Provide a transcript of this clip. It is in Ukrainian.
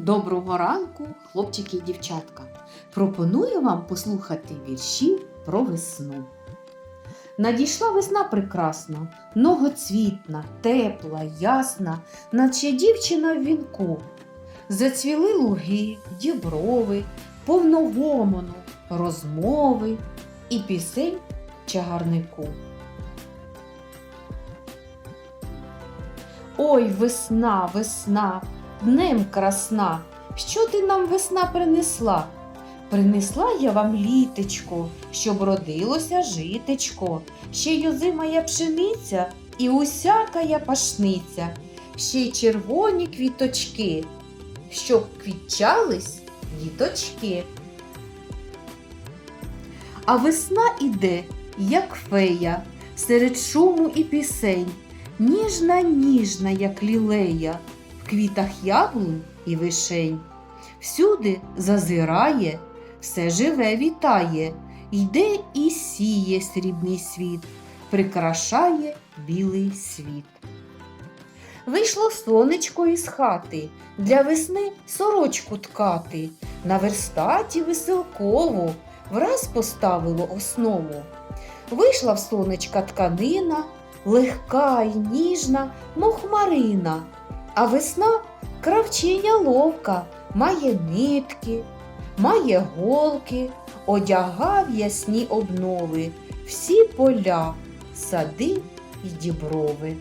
Доброго ранку, хлопчики і дівчатка. Пропоную вам послухати вірші про весну. Надійшла весна прекрасна, многоцвітна, тепла, ясна, наче дівчина в вінку. Зацвіли луги, діброви, повногомону, розмови і пісень чагарнику. Ой, весна, весна, днем красна, що ти нам весна принесла? Принесла я вам літечко, щоб родилося житечко, ще й озимая пшениця і усякая пашниця, ще й червоні квіточки, щоб квітчались діточки. А весна іде, як фея, серед шуму і пісень, ніжна, ніжна, як лілея, квітах яблунь і вишень. Всюди зазирає, все живе вітає, йде і сіє срібний світ, прикрашає білий світ. Вийшло сонечко із хати, для весни сорочку ткати, на верстаті веселкову враз поставило основу. Вийшла в сонечка тканина, легка й ніжна, мов хмарина, а весна кравчиня ловка, має нитки, має голки, одягав ясні обнови, всі поля, сади й діброви.